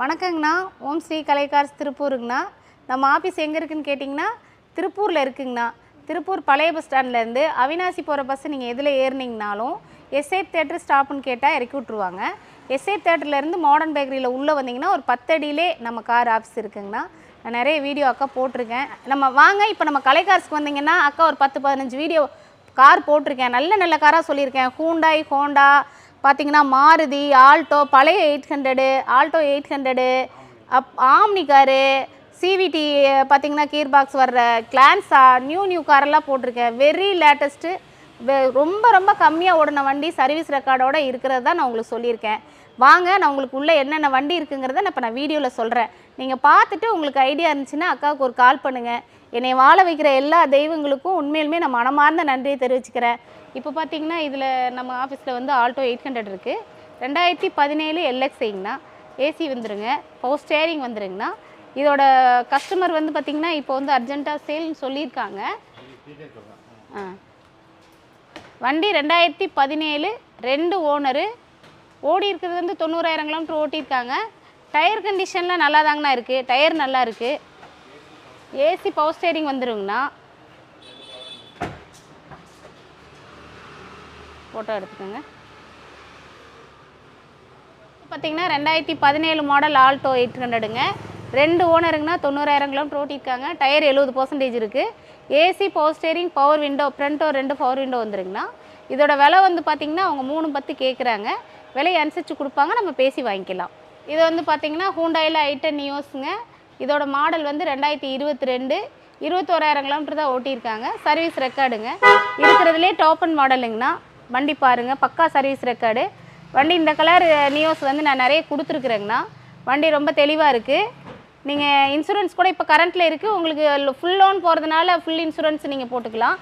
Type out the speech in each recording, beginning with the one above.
வணக்கங்கண்ணா. ஓம் ஸ்ரீ கலைகார்ஸ் திருப்பூருங்கண்ணா. நம்ம ஆஃபீஸ் எங்கே இருக்குதுன்னு கேட்டிங்கன்னா திருப்பூரில் இருக்குங்கண்ணா. திருப்பூர் பழைய பஸ் ஸ்டாண்ட்லேருந்து அவினாசி போகிற பஸ் நீங்கள் எதில் ஏறினீங்கனாலும் எஸ்ஏட் தேட்டர் ஸ்டாப்புன்னு கேட்டால் இறக்கி விட்ருவாங்க எஸ்ஏட் தேட்டர்லேருந்து மாடர்ன் பேக்கரியில் உள்ளே வந்தீங்கன்னா ஒரு பத்தடியிலே நம்ம கார் ஆஃபீஸ் இருக்குங்கண்ணா. நான் நிறைய வீடியோ அக்கா போட்டிருக்கேன். நம்ம வாங்க இப்போ நம்ம கலைகார்ஸ்க்கு வந்தீங்கன்னா அக்கா ஒரு பத்து பதினஞ்சு வீடியோ கார் போட்டிருக்கேன். நல்ல நல்ல காராக சொல்லியிருக்கேன். ஹூண்டாய் ஹோண்டா பார்த்தீங்கன்னா மாருதி ஆல்டோ பழைய eight hundred Alto eight hundred up Omni car CVT பார்த்தீங்கன்னா கீர் பாக்ஸ் வர்ற கிளான்ஸா நியூ நியூ காரெல்லாம் போட்டிருக்கேன். வெரி லேட்டஸ்ட்டு ரொம்ப ரொம்ப கம்மியாக ஓடின வண்டி சர்வீஸ் ரெக்கார்டோட இருக்கிறது தான் நான் உங்களுக்கு சொல்லியிருக்கேன். வாங்க நான் உங்களுக்கு உள்ளே என்னென்ன வண்டி இருக்குங்கிறத நான் இப்போ நான் வீடியோவில் சொல்கிறேன் நீங்கள் பார்த்துட்டு உங்களுக்கு ஐடியா இருந்துச்சுன்னா அக்காவுக்கு ஒரு கால் பண்ணுங்கள் என்னை வாழ வைக்கிற எல்லா தெய்வங்களுக்கும் உண்மையிலுமே நான் மனமார்ந்த நன்றியை தெரிவிச்சுக்கிறேன். இப்போ பார்த்தீங்கன்னா இதில் நம்ம ஆஃபீஸில் வந்து ஆல்டோ எயிட் ஹண்ட்ரட் இருக்குது ரெண்டாயிரத்தி பதினேழு எல்எக்ஸிங்கண்ணா ஏசி வந்துருங்க பவர் ஸ்டேரிங் வந்துருங்கண்ணா. இதோட கஸ்டமர் வந்து பார்த்திங்கன்னா இப்போ வந்து அர்ஜென்ட்டாக சேல்னு சொல்லியிருக்காங்க. ஆ. வண்டி ரெண்டாயிரத்தி பதினேழு ரெண்டு ஓனரு. ஓடி இருக்கிறது வந்து தொண்ணூறாயிரம் கிலோமீட்டர் ஓட்டியிருக்காங்க. டயர் கண்டிஷன்லாம் நல்லா தாங்கண்ணா இருக்குது டயர் நல்லா இருக்குது ஏசி பவர் ஸ்டேரிங் வந்துருங்கண்ணா. ஃபோட்டோ எடுத்துக்கோங்க. பார்த்தீங்கன்னா ரெண்டாயிரத்தி பதினேழு மாடல் ஆல்டோ எயிட் ஹண்ட்ரடுங்க ரெண்டு ஓனருங்கண்ணா தொண்ணூறாயிரம் கிலோமீட்டர் ஓட்டியிருக்காங்க. டயர் எழுபது பர்சன்டேஜ் இருக்குது AC power steering power window ஃப்ரண்ட்டோ ரெண்டு பவர் விண்டோ வந்துருங்கண்ணா. இதோட விலை வந்து பார்த்திங்கன்னா அவங்க மூணு பத்து கேட்குறாங்க விலையை அனுசரித்து கொடுப்பாங்க நம்ம பேசி வாங்கிக்கலாம். இது வந்து பார்த்திங்கன்னா ஹூண்டாயில் ஐட்டன் நியோஸுங்க இதோட மாடல் வந்து ரெண்டாயிரத்தி இருபத்தி ரெண்டு இருபத்தோராயிரம் கிலோமீட்டர் தான் ஓட்டியிருக்காங்க. சர்வீஸ் ரெக்கார்டுங்க இருக்கிறதுலே டாப் அண்ட் மாடலுங்கண்ணா வண்டி பாருங்கள் பக்கா சர்வீஸ் ரெக்கார்டு வண்டி இந்த கலர் நியூஸ் வந்து நான் நிறைய கொடுத்துருக்குறேங்கண்ணா. வண்டி ரொம்ப தெளிவாக இருக்குது நீங்கள் இன்சூரன்ஸ் கூட இப்போ கரண்ட்டில் இருக்குது உங்களுக்கு ஃபுல் லோன் போகிறதுனால ஃபுல் இன்சூரன்ஸ் நீங்கள் போட்டுக்கலாம்.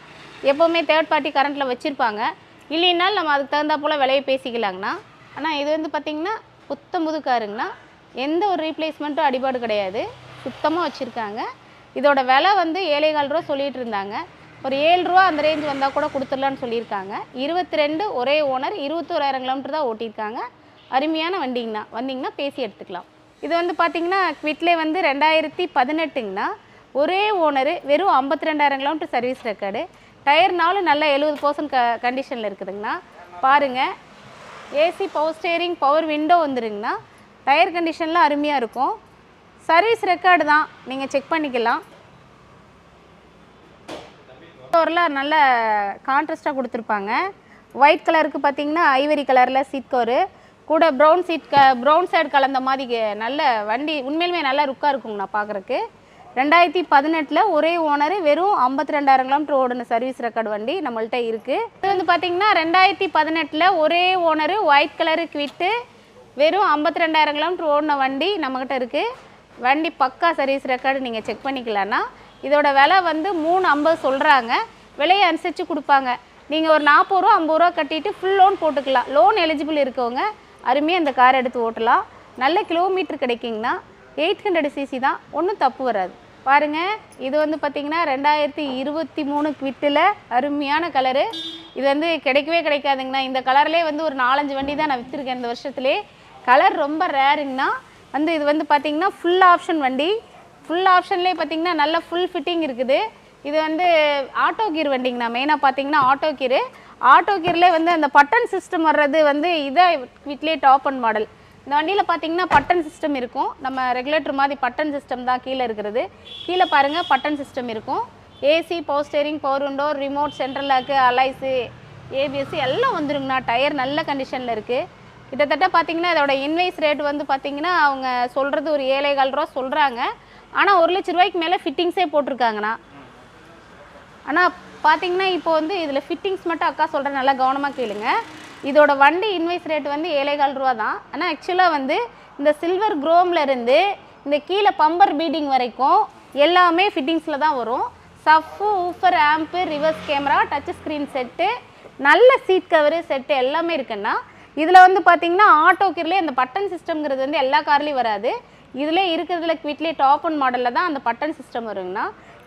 எப்போவுமே தேர்ட் பார்ட்டி கரண்ட்டில் வச்சுருப்பாங்க. இல்லைனாலும் நம்ம அதுக்கு தகுந்தா போல் விலையை பேசிக்கலாங்கண்ணா. ஆனால் இது வந்து பார்த்திங்கன்னா புத்தம் புது காருங்கண்ணா எந்த ஒரு ரீப்ளேஸ்மெண்ட்டும் அடிபாடு கிடையாது. சுத்தமாக வச்சுருக்காங்க. இதோட விலை வந்து ஏழேகால் ரூபா சொல்லிகிட்டு இருந்தாங்க. ஒரு ஏழு ரூபா அந்த ரேஞ்ச் வந்தால் கூட கொடுத்துடலான்னு சொல்லியிருக்காங்க. இருபத்தி ரெண்டு ஒரே ஓனர் இருபத்தோராயிரம் கிலோமீட்டர் தான் ஓட்டியிருக்காங்க. அருமையான வண்டிங்கண்ணா. வந்தீங்கன்னா பேசி எடுத்துக்கலாம். இது வந்து பார்த்தீங்கன்னா குவிட்லே வந்து ரெண்டாயிரத்தி பதினெட்டுங்கண்ணா. ஒரே ஓனரு வெறும் ஐம்பத்தி ரெண்டாயிரம் கிலோமீட்டர் சர்வீஸ் ரெக்கார்டு டயர்னாலும் நல்ல எழுபது பர்சன்ட் க கண்டிஷனில் இருக்குதுங்கண்ணா. பாருங்கள் AC power steering power window வந்துருங்கண்ணா. Tyre கண்டிஷன்லாம் அருமையாக இருக்கும். சர்வீஸ் ரெக்கார்டு தான். நீங்கள் செக் பண்ணிக்கலாம். கவரில் நல்ல கான்ட்ராஸ்ட்டாக கொடுத்துருப்பாங்க. ஒயிட் கலருக்கு பார்த்தீங்கன்னா ஐவரி கலரில் சீட் கவரு கூட ப்ரௌன் சீட் க ப்ரௌன் சைடு கலந்த மாதிரி நல்ல வண்டி உண்மையிலுமே நல்லா ருக்காக இருக்குங்கண்ணா பார்க்குறக்கு ரெண்டாயிரத்தி பதினெட்டில் ஒரே ஓனர் வெறும் ஐம்பத்தி ரெண்டாயிரம் கிலோமீட்டர் ஓடின சர்வீஸ் ரெக்கார்டு வண்டி நம்மள்ட்ட இருக்குது இது வந்து பார்த்தீங்கன்னா ரெண்டாயிரத்தி பதினெட்டில் ஒரே ஓனரு ஒயிட் கலரு குவிட்டு வெறும் ஐம்பத்தி ரெண்டாயிரம் கிலோமீட்டர் ஓடின வண்டி நம்மக்கிட்ட இருக்குது வண்டி பக்கா சர்வீஸ் ரெக்கார்டு நீங்கள் செக் பண்ணிக்கலாம்னா இதோட விலை வந்து மூணு ஐம்பது சொல்கிறாங்க விலையை அனுசரித்து கொடுப்பாங்க. நீங்கள் ஒரு நாற்பது ரூபா ஐம்பது ரூபா கட்டிட்டு ஃபுல் லோன் போட்டுக்கலாம். லோன் எலிஜிபிள் இருக்கவங்க அருமையாக இந்த கார் எடுத்து ஓட்டலாம். நல்ல கிலோமீட்டர் கிடைக்குங்கண்ணா எயிட் ஹண்ட்ரட் சிசி தான். ஒன்றும் தப்பு வராது. பாருங்கள் இது வந்து பார்த்திங்கன்னா ரெண்டாயிரத்தி இருபத்தி மூணு குவிட்டில் அருமையான கலரு இது வந்து கிடைக்கவே கிடைக்காதுங்கண்ணா. இந்த கலர்லேயே வந்து ஒரு நாலஞ்சு வண்டி தான் நான் விற்றுருக்கேன் இந்த வருஷத்துலேயே கலர் ரொம்ப ரேருங்கண்ணா வந்து இது வந்து பார்த்திங்கன்னா ஃபுல் ஆப்ஷன் வண்டி. ஃபுல் ஆப்ஷன்லேயே பார்த்தீங்கன்னா நல்ல ஃபுல் ஃபிட்டிங் இருக்குது. இது வந்து ஆட்டோ கீர் வண்டிங்கண்ணா. மெயினாக பார்த்தீங்கன்னா ஆட்டோ கீரு ஆட்டோ கீர்லேயே வந்து அந்த பட்டன் சிஸ்டம் வர்றது வந்து இதை வீட்லேயே டாப் அண்ட் மாடல் இந்த வண்டியில் பார்த்தீங்கன்னா பட்டன் சிஸ்டம் இருக்கும். நம்ம ரெகுலேட்டர் மாதிரி பட்டன் சிஸ்டம் தான் கீழே இருக்கிறது. கீழே பாருங்கள் பட்டன் சிஸ்டம் இருக்கும். AC power steering power window remote central lock alloys ABSC எல்லாம் வந்துருங்கண்ணா. டயர் நல்ல கண்டிஷனில் இருக்குது கிட்டத்தட்ட பார்த்தீங்கன்னா இதோட இன்வைஸ் ரேட் வந்து பார்த்தீங்கன்னா அவங்க சொல்கிறது ஒரு ஏழேகால் ரூபா சொல்கிறாங்க ஆனால் ஒரு லட்ச ரூபாய்க்கு மேலே ஃபிட்டிங்ஸே போட்டிருக்காங்கண்ணா. ஆனால் பார்த்தீங்கன்னா இப்போ வந்து இதில் ஃபிட்டிங்ஸ் மட்டும் அக்கா சொல்கிறேன் நல்லா கவனமாக கேளுங்க. இதோட வண்டி இன்வைஸ் ரேட் வந்து ஏழை கால் ரூபா தான். ஆனால் ஆக்சுவலாக வந்து இந்த சில்வர் குரோமில் இருந்து இந்த கீழே பம்பர் பீடிங் வரைக்கும் எல்லாமே ஃபிட்டிங்ஸில் தான் வரும். Sub woofer amp reverse camera touch screen set நல்ல சீட் கவரு செட்டு எல்லாமே இருக்குன்னா இதில் வந்து பார்த்தீங்கன்னா ஆட்டோ கீர்லேயே அந்த பட்டன் சிஸ்டம்ங்கிறது வந்து எல்லா கார்லேயும் வராது. இதில் இருக்கிறதுல குவிட்லேயே டாப் அண்ட் மாடலில் தான் அந்த பட்டன் சிஸ்டம் வருங்கண்ணா.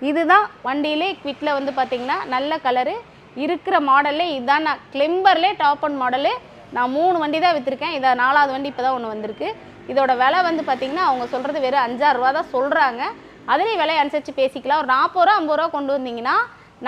இதுதான் வண்டியிலே குவிட்டில் வந்து பார்த்தீங்கன்னா நல்ல கலரு இருக்கிற மாடல்லே இதுதான் நான் கிளிம்பர்லேயே டாப் அண்ட் மாடலு நான் மூணு வண்டி தான் விற்றுருக்கேன் இதை நாலாவது வண்டி இப்போ தான் ஒன்று வந்திருக்கு. இதோட விலை வந்து பார்த்திங்கன்னா அவங்க சொல்கிறது வெறும் அஞ்சாறு ரூபா தான் சொல்கிறாங்க அதுலேயும் விலை அனுசரித்து பேசிக்கலாம். ஒரு நாற்பது ரூபா ஐம்பது ரூபா கொண்டு வந்தீங்கன்னா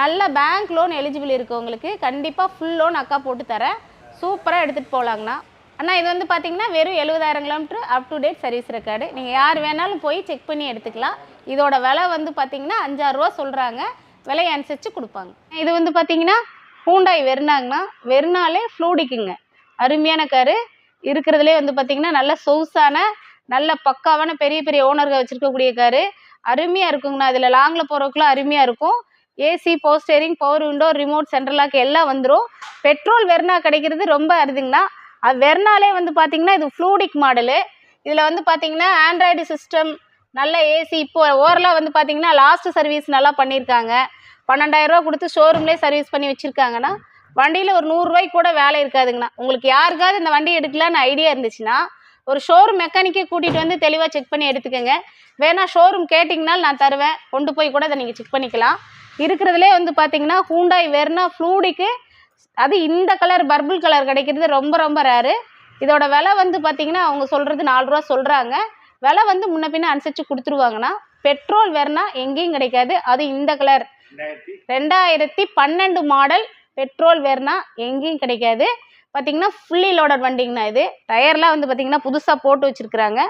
நல்ல பேங்க் லோன் எலிஜிபிள் இருக்கவங்களுக்கு கண்டிப்பாக ஃபுல் லோன் அக்கா போட்டு தரேன். சூப்பராக எடுத்துகிட்டு போகலாங்கண்ணா அண்ணா இது வந்து பார்த்தீங்கன்னா வெறும் எழுபதாயிரம் kilometre up to date service record நீங்கள் யார் வேணாலும் போய் செக் பண்ணி எடுத்துக்கலாம். இதோட விலை வந்து பார்த்தீங்கன்னா அஞ்சாறு ரூபா சொல்கிறாங்க விலையை அனுசரித்து கொடுப்பாங்க. இது வந்து பார்த்தீங்கன்னா ஹூண்டாய் வெர்னாங்கண்ணா வெறுனாலே ஃப்ளூடிக்குங்க. அருமையான காரு. இருக்கிறதுலே வந்து பார்த்தீங்கன்னா நல்ல சொகுசான நல்ல பக்காவான பெரிய பெரிய ஓனர்கள் வச்சுருக்கக்கூடிய காரு. அருமையாக இருக்குங்கண்ணா. இதில் லாங்கில் போகிறதுக்குலாம் அருமையாக இருக்கும். AC power steering power window remote central lock எல்லாம் வந்துடும் பெட்ரோல் வெர்னா கிடைக்கிறது ரொம்ப அருதுங்கண்ணா. அது வெர்னாலே வந்து பார்த்தீங்கன்னா இது ஃப்ளூடிக் மாடலு இதில் வந்து பார்த்தீங்கன்னா ஆண்ட்ராய்டு சிஸ்டம் நல்ல ஏசி இப்போ ஓவரலாக வந்து பார்த்தீங்கன்னா லாஸ்ட் சர்வீஸ் நல்லா பண்ணியிருக்காங்க பன்னெண்டாயிரரூவா கொடுத்து ஷோரூம்லேயே சர்வீஸ் பண்ணி வச்சுருக்காங்கன்னா வண்டியில் ஒரு நூறுரூவாய்க்கு கூட வேலை இருக்காதுங்கண்ணா. உங்களுக்கு யாருக்காவது இந்த வண்டி எடுக்கலான்னு ஐடியா இருந்துச்சுன்னா ஒரு ஷோரூம் மெக்கானிக்கே கூட்டிகிட்டு வந்து தெளிவாக செக் பண்ணி எடுத்துக்கோங்க. வேணா ஷோரூம் கேட்டிங்கனாலும் நான் தருவேன். கொண்டு போய் கூட அதை நீங்கள் செக் பண்ணிக்கலாம். இருக்கிறதுலே வந்து பார்த்தீங்கன்னா ஹூண்டாய் வெர்னா ஃப்ளூடிக்கு அது இந்த கலர் பர்பிள் கலர் கிடைக்கிறது ரொம்ப ரொம்ப ரேரு இதோட விலை வந்து பார்த்தீங்கன்னா அவங்க சொல்கிறது நாலு ரூபா சொல்கிறாங்க விலை வந்து முன்ன பின்ன அனுசரித்து கொடுத்துருவாங்கண்ணா பெட்ரோல் வெர்னா எங்கேயும் கிடைக்காது. அது இந்த கலர் ரெண்டாயிரத்தி பன்னெண்டு மாடல் பெட்ரோல் வேர்னா எங்கேயும் கிடைக்காது. பார்த்தீங்கன்னா ஃபுல்லி லோடட் வண்டிங்கண்ணா இது. டயர்லாம் வந்து பார்த்தீங்கன்னா புதுசாக போட்டு வச்சுருக்குறாங்க.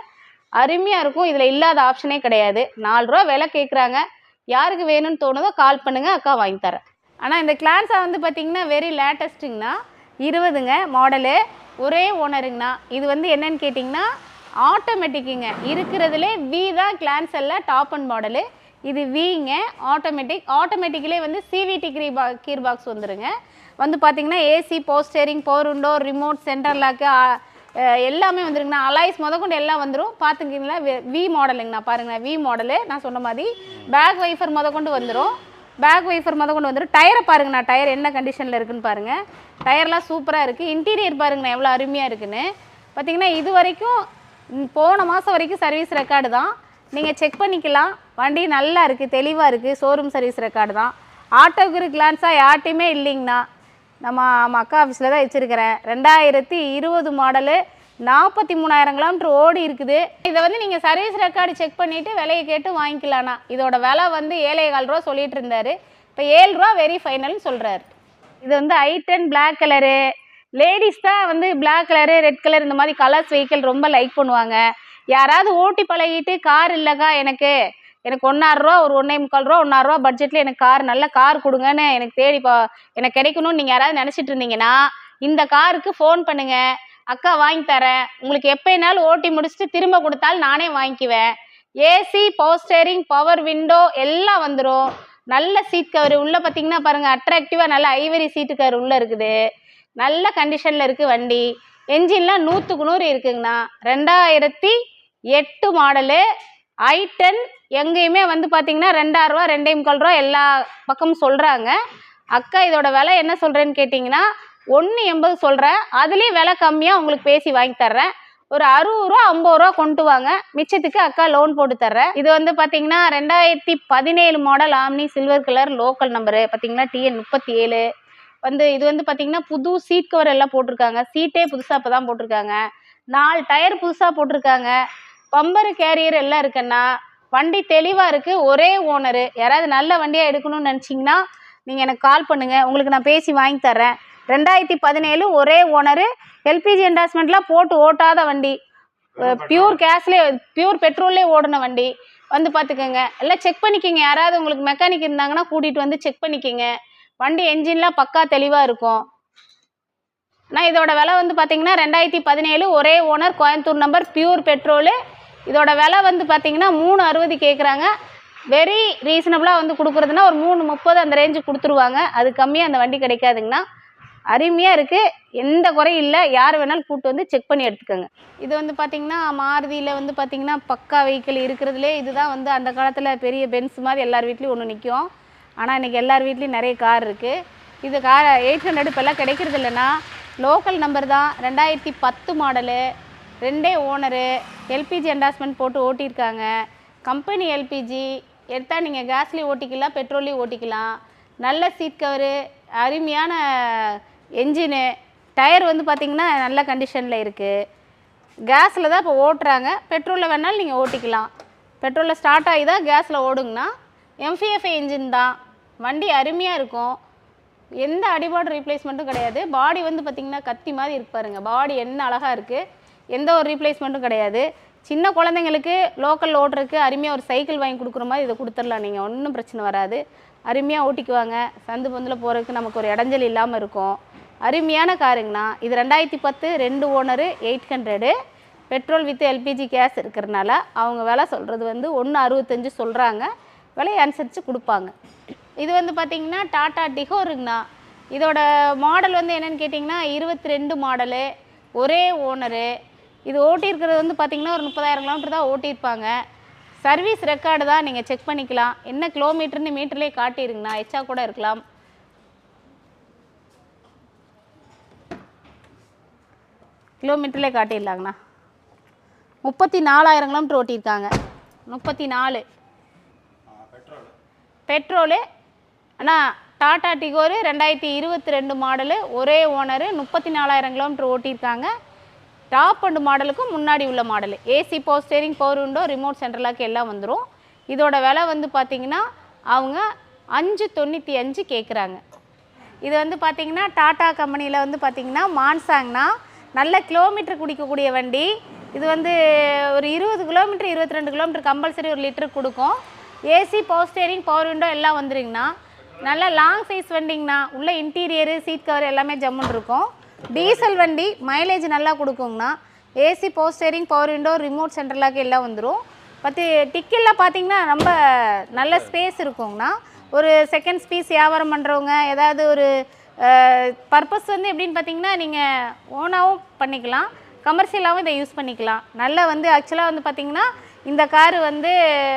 அருமையாக இருக்கும். இதில் இல்லாத ஆப்ஷனே கிடையாது. நாலு ரூபா விலை கேட்குறாங்க யாருக்கு வேணும்னு தோணுதோ கால் பண்ணுங்கள் அக்கா வாங்கி தரேன். ஆனால் இந்த கிளான்ஸா வந்து பார்த்தீங்கன்னா வெரி லேட்டஸ்ட்டுங்கண்ணா இருபதுங்க மாடலு ஒரே ஓனருங்கண்ணா இது வந்து என்னன்னு கேட்டிங்கன்னா ஆட்டோமேட்டிக்குங்க இருக்கிறதுலே வி தான் கிளான்ஸெல்லாம் டாப் அண்ட் மாடலு இது விங்க ஆட்டோமேட்டிக் ஆட்டோமேட்டிக்கிலே வந்து சிவிடி கிரீ பா கீர் பாக்ஸ் வந்துடுங்க வந்து பார்த்தீங்கன்னா AC power steering power window remote centre lock எல்லாமே வந்துருங்கண்ணா. அலாய்ஸ் முதற்கொண்டு எல்லாம் வந்துடும் பார்த்துக்கிங்களா வி மாடலுங்கண்ணா பாருங்கண்ணா வி மாடலு நான் சொன்ன மாதிரி பேக் வைஃபர் முதற்கொண்டு வந்துடும் பேக் வைஃபர் முதற்கொண்டு வந்துடும் டயரை பாருங்கண்ணா. டயர் என்ன கண்டிஷனில் இருக்குன்னு பாருங்கள் டயர்லாம் சூப்பராக இருக்குது இன்டீரியர் பாருங்கண்ணா எவ்வளோ அருமையாக இருக்குன்னு. பார்த்தீங்கன்னா இது வரைக்கும் போன மாதம் வரைக்கும் சர்வீஸ் ரெக்கார்டு தான். நீங்கள் செக் பண்ணிக்கலாம். வண்டி நல்லா இருக்குது தெளிவாக இருக்குது ஷோரூம் சர்வீஸ் ரெக்கார்டு தான். ஆட்டோக்கு கிளான்ஸாக யார்ட்டையுமே இல்லைங்கண்ணா. நம்ம மக்கா ஆஃபீஸில் தான் வச்சுருக்கிறேன். ரெண்டாயிரத்தி இருபது மாடலு நாற்பத்தி மூணாயிரம் கிலோமீட்டர் ஓடி இருக்குது. இதை வந்து நீங்கள் சர்வீஸ் ரெக்கார்டு செக் பண்ணிவிட்டு விலையை கேட்டு வாங்கிக்கலாண்ணா இதோட விலை வந்து ஏழே கால் ரூபா சொல்லிட்டு இருந்தார். இப்போ ஏழு ரூபா வெரி ஃபைனல்னு சொல்கிறாரு இது வந்து i ten black colour ladies தான் வந்து பிளாக் கலரு ரெட் கலர் இந்த மாதிரி கலர்ஸ் வெஹிக்கிள் ரொம்ப லைக் பண்ணுவாங்க. யாராவது ஓட்டி பழகிட்டு கார் இல்லைக்கா எனக்கு. எனக்கு ஒன்றாயிரரூவா ஒரு ஒன்றே முக்கால் ரூபா ஒன்றாயிரரூவா பட்ஜெட்டில் எனக்கு கார் நல்ல கார் கொடுங்கன்னு எனக்கு தேடி பா எனக்கு கிடைக்கணும்னு நீங்கள் யாராவது நினச்சிட்டு இருந்தீங்கன்னா இந்த காருக்கு ஃபோன் பண்ணுங்கள் அக்கா வாங்கி தரேன். உங்களுக்கு எப்போனாலும் ஓட்டி முடிச்சுட்டு திரும்ப கொடுத்தாலும் நானே வாங்கிக்குவேன். AC power steering power window எல்லாம் வந்துடும் நல்ல சீட் கவர் உள்ளே பார்த்தீங்கன்னா பாருங்கள் அட்ராக்டிவாக நல்ல ஐவரி சீட்டு கவர் உள்ளே இருக்குது. நல்ல கண்டிஷனில் இருக்குது வண்டி. என்ஜின்லாம் நூற்றுக்கு நூறு இருக்குங்கண்ணா. ரெண்டாயிரத்தி எட்டு மாடலு ஐ டென் எங்கேயுமே வந்து பார்த்தீங்கன்னா ரெண்டாயிரரூவா ரெண்டே முக்கால் ரூபா எல்லா பக்கமும் சொல்கிறாங்க அக்கா இதோட விலை என்ன சொல்கிறேன்னு கேட்டிங்கன்னா ஒன்று எண்பது சொல்கிறேன் அதுலேயும் விலை கம்மியாக உங்களுக்கு பேசி வாங்கி தர்றேன். ஒரு அறுபது ரூபா ஐம்பது ரூபா கொண்டு வாங்க. மிச்சத்துக்கு அக்கா லோன் போட்டு தர்றேன். இது வந்து பார்த்தீங்கன்னா ரெண்டாயிரத்தி பதினேழு model Omni silver colour local number பார்த்தீங்கன்னா டிஎன் முப்பத்தி ஏழு வந்து இது வந்து பார்த்தீங்கன்னா புது சீட் கவர் எல்லாம் போட்டிருக்காங்க. சீட்டே புதுசாக இப்போ தான் போட்டிருக்காங்க. நாலு டயர் புதுசாக போட்டிருக்காங்க. பம்பரு கேரியர் எல்லாம் இருக்குண்ணா வண்டி தெளிவாக இருக்குது ஒரே ஓனரு. யாராவது நல்ல வண்டியாக எடுக்கணும்னு நினச்சிங்கன்னா நீங்கள் எனக்கு கால் பண்ணுங்கள் உங்களுக்கு நான் பேசி வாங்கி தரேன் ரெண்டாயிரத்தி பதினேழு ஒரே ஓனரு. எல்பிஜி என்டாஸ்மெண்ட்லாம் போட்டு ஓட்டாத வண்டி. பியூர் கேஸ்லேயே பியூர் பெட்ரோல்லே ஓடின வண்டி. வந்து பார்த்துக்கோங்க எல்லாம் செக் பண்ணிக்கோங்க. யாராவது உங்களுக்கு மெக்கானிக் இருந்தாங்கன்னா கூட்டிகிட்டு வந்து செக் பண்ணிக்கோங்க. வண்டி என்ஜின்லாம் பக்கா தெளிவாக இருக்கும். நான் இதோட விலை வந்து பார்த்தீங்கன்னா ரெண்டாயிரத்தி பதினேழு ஒரே owner Coimbatore number pure petrol இதோட விலை வந்து பார்த்தீங்கன்னா மூணு அறுபது கேட்குறாங்க வெரி ரீசனபிளாக வந்து கொடுக்குறதுனா ஒரு மூணு முப்பது அந்த ரேஞ்சு கொடுத்துருவாங்க. அது கம்மியாக அந்த வண்டி கிடைக்காதுங்கண்ணா அருமையாக இருக்குது எந்த குறையும் இல்லை. யார் வேணாலும் கூப்பிட்டு வந்து செக் பண்ணி எடுத்துக்கோங்க. இது வந்து பார்த்திங்கன்னா மாருதியில் வந்து பார்த்திங்கன்னா பக்கா வெஹிக்கிள் இருக்கிறதுலே இதுதான் வந்து அந்த காலத்தில் பெரிய பென்ஸ் மாதிரி எல்லார் வீட்லேயும் ஒன்று நிற்கும் ஆனால் இன்றைக்கி எல்லார் வீட்லேயும் நிறைய கார் இருக்குது இது கார் எயிட் ஹண்ட்ரட் இப்போல்லாம் கிடைக்கிறது இல்லைன்னா லோக்கல் நம்பர் தான். ரெண்டாயிரத்தி பத்து மாடலு ரெண்டே ஓனரு எல்பிஜி என்டாஸ்மெண்ட் போட்டு ஓட்டியிருக்காங்க. கம்பெனி எல்பிஜி எடுத்தால் நீங்கள் கேஸ்லேயும் ஓட்டிக்கலாம் பெட்ரோல்லையும் ஓட்டிக்கலாம். நல்ல சீட் கவரு அருமையான என்ஜினு டயர் வந்து பார்த்திங்கன்னா நல்ல கண்டிஷனில் இருக்குது கேஸில் தான் இப்போ ஓட்டுறாங்க. பெட்ரோலில் வேணாலும் நீங்கள் ஓட்டிக்கலாம். பெட்ரோலில் ஸ்டார்ட் ஆகி தான் கேஸில் ஓடுங்கண்ணா எம்ஃபிஎஃப்ஐ இன்ஜின் தான். வண்டி அருமையாக இருக்கும். எந்த அடிபாடு ரீப்ளேஸ்மெண்ட்டும் கிடையாது. பாடி வந்து பார்த்திங்கன்னா கத்தி மாதிரி இருக்கு பாடி என்ன அழகாக இருக்குது எந்த ஒரு ரீப்ளேஸ்மெண்ட்டும் கிடையாது. சின்ன குழந்தைங்களுக்கு லோக்கல் ஓட்டுறதுக்கு அருமையாக ஒரு சைக்கிள் வாங்கி கொடுக்குற மாதிரி இதை கொடுத்துடலாம். நீங்கள் ஒன்றும் பிரச்சனை வராது. அருமையாக ஓட்டிக்குவாங்க. சந்து பந்தில் போகிறதுக்கு நமக்கு ஒரு இடைஞ்சல் இல்லாமல் இருக்கும். அருமையான காருங்கண்ணா. இது ரெண்டாயிரத்தி பத்து ரெண்டு owner eight hundred. Petrol with LPG gas இருக்கிறனால அவங்க விலை சொல்கிறது வந்து ஒன்று அறுபத்தஞ்சு சொல்கிறாங்க விலையை அனுசரித்து கொடுப்பாங்க. இது வந்து பார்த்திங்கன்னா டாட்டா டிகோருங்கண்ணா. இதோட மாடல் வந்து என்னென்னு கேட்டிங்கன்னா இருபத்தி ரெண்டு மாடலு ஒரே ஓனரு இது ஓட்டியிருக்கிறது வந்து பார்த்திங்கன்னா ஒரு முப்பதாயிரம் கிலோமீட்டர் தான் ஓட்டியிருப்பாங்க. சர்வீஸ் ரெக்கார்டு தான் நீங்கள் செக் பண்ணிக்கலாம். என்ன கிலோமீட்டர்னு மீட்டர்லேயே காட்டியிருங்கண்ணா. எச்சா கூட இருக்கலாம். கிலோமீட்டர்லேயே காட்டிடலாங்கண்ணா. முப்பத்தி நாலாயிரம் கிலோமீட்டர் ஓட்டியிருக்காங்க. முப்பத்தி நாலு பெட்ரோலு. அண்ணா டாடா டிகோரு ரெண்டாயிரத்தி இருபத்தி ரெண்டு மாடலு ஒரே ஓனரு முப்பத்தி நாலாயிரம் கிலோமீட்டர் ஓட்டியிருக்காங்க. டாப் அண்ட் மாடலுக்கும் முன்னாடி உள்ள model AC power steering power window remote central lock எல்லாம் வந்துடும் இதோட விலை வந்து பார்த்திங்கன்னா அவங்க அஞ்சு தொண்ணூற்றி அஞ்சு கேட்குறாங்க இது வந்து பார்த்திங்கன்னா டாடா கம்பெனியில் வந்து பார்த்தீங்கன்னா மான்சாங்னா நல்ல கிலோமீட்டர் குடிக்கக்கூடிய வண்டி. இது வந்து ஒரு இருபது கிலோமீட்டர் இருபத்தி ரெண்டு கிலோமீட்டர் கம்பல்சரி ஒரு லிட்டர் கொடுக்கும். AC power steering power window எல்லாம் வந்துருங்கண்ணா நல்ல லாங் சைஸ் வண்டிங்கண்ணா. உள்ள இன்டீரியரு சீட் கவர் எல்லாமே ஜம்முன்னு இருக்கும். டீசல் வண்டி மைலேஜ் நல்லா கொடுக்குங்கண்ணா. AC power steering power window remote central lock எல்லாம் வந்துடும் பத்து டிக்கில் பார்த்தீங்கன்னா ரொம்ப நல்ல ஸ்பேஸ் இருக்குங்கண்ணா. ஒரு செகண்ட் ஸ்பீஸ் வியாபாரம் பண்ணுறவங்க ஏதாவது ஒரு பர்பஸ் வந்து எப்படின்னு பார்த்தீங்கன்னா நீங்கள் ஓனாகவும் பண்ணிக்கலாம். கமர்ஷியலாகவும் இதை யூஸ் பண்ணிக்கலாம். நல்லா வந்து ஆக்சுவலாக வந்து பார்த்தீங்கன்னா இந்த காரு வந்து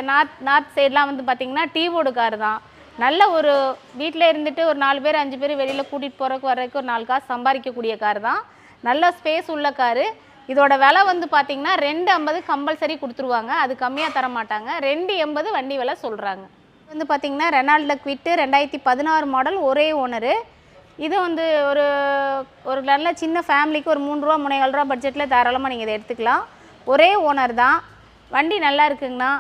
நார்த் நார்த் சைட்லாம் வந்து பார்த்தீங்கன்னா டீவோடு கார் தான். நல்ல ஒரு வீட்டில் இருந்துட்டு ஒரு நாலு பேர் அஞ்சு பேர் வெளியில் கூட்டிகிட்டு போகிறக்கு வர்றதுக்கு ஒரு நாலு காசு சம்பாதிக்கக்கூடிய கார் தான். நல்ல ஸ்பேஸ் உள்ள காரு. இதோட விலை வந்து பார்த்தீங்கன்னா ரெண்டு ஐம்பது கம்பல்சரி கொடுத்துருவாங்க. அது கம்மியாக தர மாட்டாங்க ரெண்டு எண்பது வண்டி விலை சொல்கிறாங்க வந்து பார்த்திங்கன்னா ரெனால்டில் குவிட்டு ரெண்டாயிரத்தி பதினாறு மாடல் ஒரே ஓனரு இது வந்து ஒரு ஒரு நல்ல சின்ன ஃபேமிலிக்கு ஒரு மூணு ரூபா மூணேகால் ரூபா பட்ஜெட்டில் தாராளமாக நீங்கள் இதை எடுத்துக்கலாம். ஒரே ஓனர் தான். வண்டி நல்லா இருக்குங்கண்ணா.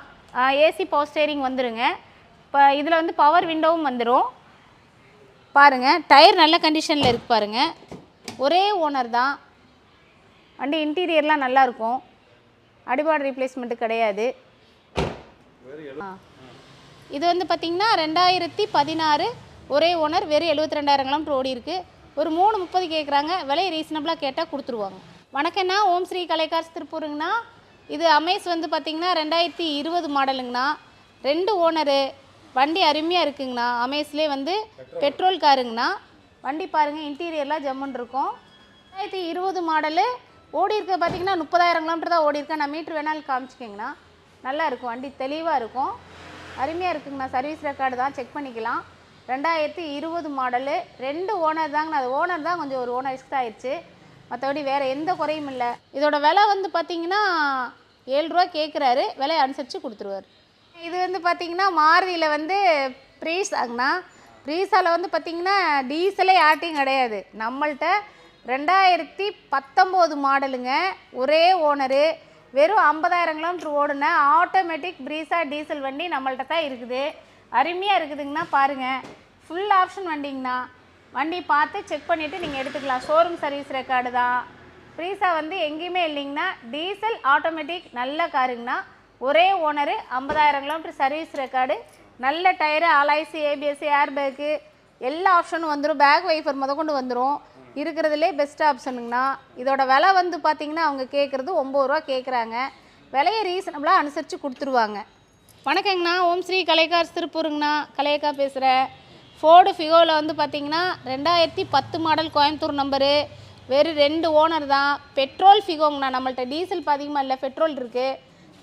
ஏசி பவர் ஸ்டேரிங் வந்துருங்க. இப்போ இதில் வந்து பவர் விண்டோவும் வந்துடும் பாருங்கள் டயர் நல்ல கண்டிஷனில் இருக்கு பாருங்கள் ஒரே ஓனர் தான். வண்டி இன்டீரியர்லாம் நல்லாயிருக்கும் அடிபாடு ரீப்ளேஸ்மெண்ட்டு கிடையாது. இது வந்து பார்த்திங்கன்னா ரெண்டாயிரத்தி பதினாறு ஒரே ஓனர் வெறும் எழுபத்தி ரெண்டாயிரம் கிலோமீட்டர் ஓடி இருக்குது ஒரு மூணு முப்பது கேட்குறாங்க விலையை ரீசனபிளாக கேட்டால் கொடுத்துருவாங்க. வணக்கம்ண்ணா ஓம் ஸ்ரீ கலைகார்ஸ் திருப்பூருங்கண்ணா. இது அமேஸ் வந்து பார்த்திங்கன்னா ரெண்டாயிரத்தி இருபது மாடலுங்கண்ணா ரெண்டு ஓனரு வண்டி அருமையாக இருக்குங்கண்ணா. அமேஸ்லேயே வந்து பெட்ரோல் காருங்கண்ணா வண்டி பாருங்கள் இன்டீரியர்லாம் ஜம்முன்னு இருக்கும் ரெண்டாயிரத்தி இருபது மாடலு. ஓடி இருக்க பார்த்தீங்கன்னா முப்பதாயிரம் கிலோமீட்டர் தான் ஓடி இருக்கேன் நான் மீட்ரு வேணாலும் காமிச்சிக்கிங்கண்ணா. நல்லா இருக்கும் வண்டி தெளிவாக இருக்கும். அருமையாக இருக்குங்கண்ணா. சர்வீஸ் ரெக்கார்டு தான் செக் பண்ணிக்கலாம். ரெண்டாயிரத்தி இருபது மாடலு. ரெண்டு ஓனர் தாங்கண்ணா. அது ஓனர் தான் கொஞ்சம் ஒரு ஓனர் ரிஸ்க் ஆயிடுச்சு மற்றபடி வேறு எந்த குறையும் இல்லை. இதோட விலை வந்து பார்த்தீங்கன்னா ஏழு ரூபா கேட்குறாரு விலையை அனுசரித்து கொடுத்துருவார். இது வந்து பார்த்தீங்கன்னா மாருதியில் வந்து ப்ரீஸ் ஆகுனா ப்ரீஸால் வந்து பார்த்தீங்கன்னா டீசலே யார்ட்டையும் கிடையாது. நம்மள்கிட்ட ரெண்டாயிரத்தி பத்தொம்போது மாடலுங்க. ஒரே ஓனரு வெறும் ஐம்பதாயிரம் கிலோமீட்டர் ஓடுன ஆட்டோமேட்டிக் ப்ரீஸா டீசல் வண்டி நம்மள்கிட்ட தான் இருக்குது. அருமையாக இருக்குதுங்கண்ணா பாருங்கள் ஃபுல் ஆப்ஷன் வண்டிங்கண்ணா. வண்டி பார்த்து செக் பண்ணிவிட்டு நீங்கள் எடுத்துக்கலாம். ஷோரூம் சர்வீஸ் ரெக்கார்டு தான். ப்ரீஸா வந்து எங்கேயுமே இல்லைங்கண்ணா. டீசல் ஆட்டோமேட்டிக் நல்ல காருங்கண்ணா ஒரே ஓனரு ஐம்பதாயிரம் கிலோமீட்டர் சர்வீஸ் ரெக்கார்டு நல்ல tyre alloys ABS air bag எல்லா ஆப்ஷனும் வந்துடும் பேக் வைஃபர் முத கொண்டு வந்துடும் இருக்கிறதுலே பெஸ்ட் ஆப்ஷனுங்கண்ணா இதோட விலை வந்து பார்த்தீங்கன்னா அவங்க கேட்குறது ஒம்பது ரூபா கேட்குறாங்க விலையை ரீசனபிளாக அனுசரித்து கொடுத்துருவாங்க. வணக்கங்கண்ணா. ஓம் ஸ்ரீ கலைக்கார் திருப்பூருங்கண்ணா. கலையக்கா பேசுகிறேன் ஃபோர்டு ஃபிகோவில் வந்து பார்த்தீங்கன்னா ரெண்டாயிரத்தி பத்து மாடல் கோயம்புத்தூர் நம்பரு வெறும் ரெண்டு ஓனர் தான். பெட்ரோல் ஃபிகோங்கண்ணா நம்மள்கிட்ட டீசல் இப்போ அதிகமாக இல்லை. பெட்ரோல் இருக்குது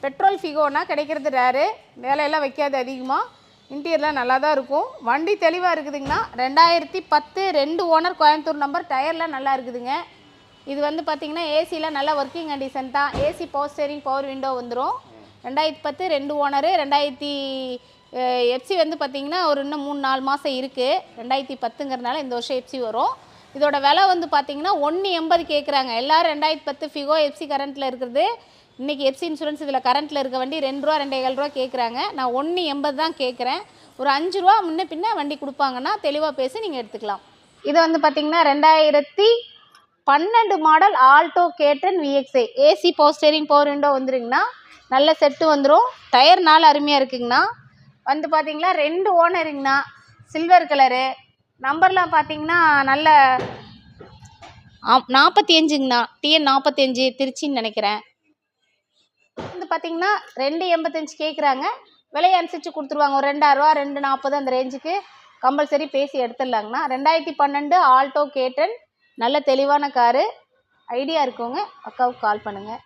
பெட்ரோல் ஃபிகோனா கிடைக்கிறது ரேரு வேலையெல்லாம் வைக்காது அதிகமாக இன்டீரியர்லாம் நல்லா தான் இருக்கும். வண்டி தெளிவாக இருக்குதுங்கண்ணா ரெண்டாயிரத்தி பத்து ரெண்டு ஓனர் கோயம்புத்தூர் நம்பர் டயர்லாம் நல்லா இருக்குதுங்க. இது வந்து பார்த்திங்கன்னா ஏசிலாம் நல்லா ஒர்க்கிங் கண்டிஷன் தான். AC power steering power window வந்துடும் ரெண்டாயிரத்தி பத்து ரெண்டு ஓனரு ரெண்டாயிரத்தி எஃப்சி வந்து பார்த்திங்கன்னா ஒரு இன்னும் மூணு நாலு மாதம் இருக்குது ரெண்டாயிரத்தி பத்துங்கிறதுனால இந்த வருஷம் எஃப்சி வரும். இதோட விலை வந்து பார்த்திங்கன்னா ஒன்று எண்பது கேட்குறாங்க எல்லோரும் ரெண்டாயிரத்தி பத்து ஃபிகோ எஃப்சி கரண்ட்டில் இருக்கிறது. இன்றைக்கி எப்சி இன்சூரன்ஸ் இதில் கரண்ட்டில் இருக்க வண்டி ரெண்டு ரூபா ரெண்டு ஏழு ரூபா கேட்குறாங்க நான் ஒன்று எண்பது தான் கேட்குறேன் ஒரு அஞ்சு ரூபா முன்ன பின்ன வண்டி கொடுப்பாங்கன்னா தெளிவாக பேசி நீங்கள் எடுத்துக்கலாம். இது வந்து பார்த்தீங்கன்னா ரெண்டாயிரத்தி பன்னெண்டு model Alto K ten விஎக்ஸே AC power steering steering power window வந்துருங்கண்ணா. நல்ல செட்டு வந்துடும் டயர் நாள் அருமையாக இருக்குங்கண்ணா. வந்து பார்த்தீங்கன்னா ரெண்டு ஓனருங்கண்ணா சில்வர் கலரு நம்பர்லாம் பார்த்தீங்கன்னா நல்ல நாற்பத்தி அஞ்சுங்கண்ணா. டிஎன் நாற்பத்தி அஞ்சு திருச்சின்னு நினைக்கிறேன். வந்து பார்த்தீங்கன்னா ரெண்டு எண்பத்தஞ்சு கேட்குறாங்க விலையை அனுசரித்து கொடுத்துருவாங்க. ஒரு ரெண்டாயிரரூவா ரெண்டு நாற்பது அந்த ரேஞ்சுக்கு கம்பல்சரி பேசி எடுத்துடலாங்கண்ணா. ரெண்டாயிரத்தி பன்னெண்டு ஆல்டோ கேட்டன். நல்ல தெளிவான காரு. ஐடியா இருக்கவங்க அக்காவுக்கு கால் பண்ணுங்கள்